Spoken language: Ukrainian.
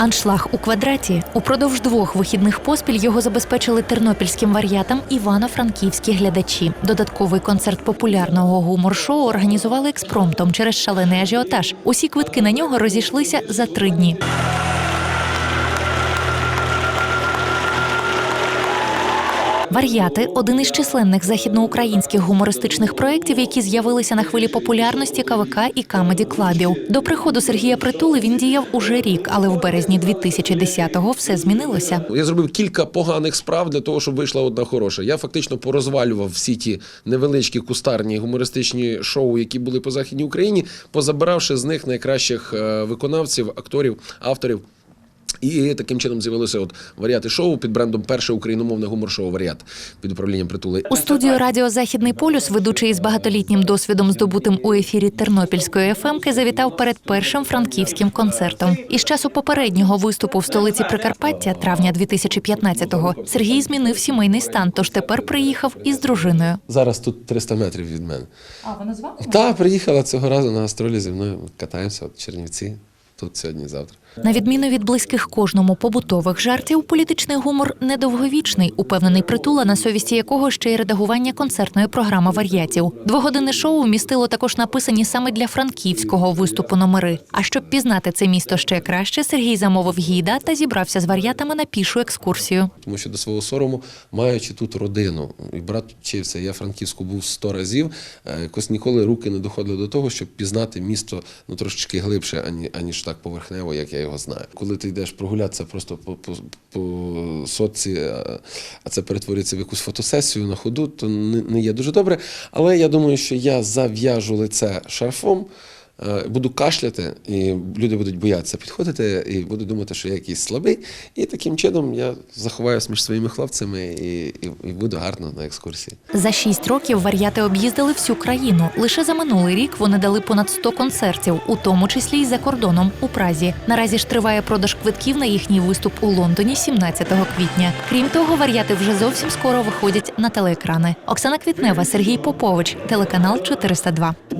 Аншлаг у квадраті. Упродовж двох вихідних поспіль його забезпечили тернопільським вар'ятам івано-франківські глядачі. Додатковий концерт популярного гумор-шоу організували експромтом через шалений ажіотаж. Усі квитки на нього розійшлися за три дні. Вар'яти один із численних західноукраїнських гумористичних проєктів, які з'явилися на хвилі популярності КВК і камеді клабів. До приходу Сергія Притули він діяв уже рік, але в березні 2010-го все змінилося. Я зробив кілька поганих справ для того, щоб вийшла одна хороша. Я фактично порозвалював всі ті невеличкі кустарні гумористичні шоу, які були по західній Україні, позабиравши з них найкращих е, виконавців, акторів, авторів. І таким чином з'явилося от варіати шоу під брендом перше україномовне гумор-шоу Варіат під управлінням притули. У студію Радіо Західний полюс, ведучий із багатолітнім досвідом, здобутим у ефірі Тернопільської ФМки, завітав перед першим франківським концертом. Із часу попереднього виступу в столиці Прикарпаття, травня 2015-го, Сергій змінив сімейний стан, тож тепер приїхав із дружиною. Зараз тут 300 метрів від мене. А вона з вами? Та приїхала цього разу на гастролі зі мною. Катаємося от Чернівці. Тут сьогодні, завтра. На відміну від близьких кожному побутових жартів, політичний гумор недовговічний, упевнений притула, на совісті якого ще й редагування концертної програми вар'ятів. Двогодинне шоу містило також написані саме для франківського виступу номери. А щоб пізнати це місто ще краще, Сергій замовив гіда та зібрався з вар'ятами на пішу екскурсію. Тому що до свого сорому, маючи тут родину, і брат вчився, я Франківську був сто разів, е, якось ніколи руки не доходили до того, щоб пізнати місто ну трошечки глибше, ані, аніж так поверхнево, як я його знаю. Коли ти йдеш прогулятися просто по, по, по соці, а- це перетворюється в якусь фотосесію на ходу, то не, не є дуже добре. Але я думаю, що я зав'яжу лице шарфом. Е, Буду кашляти, і люди будуть боятися підходити, і будуть думати, що я якийсь слабий. І таким чином я заховаюся між своїми хлопцями і, і, і буду гарно на екскурсії. За шість років вар'яти об'їздили всю країну. Лише за минулий рік вони дали понад 100 концертів, у тому числі й за кордоном у Празі. Наразі ж триває продаж квитків на їхній виступ у Лондоні 17 квітня. Крім того, вар'яти вже зовсім скоро виходять на телеекрани. Оксана Квітнева, Сергій Попович, телеканал 402.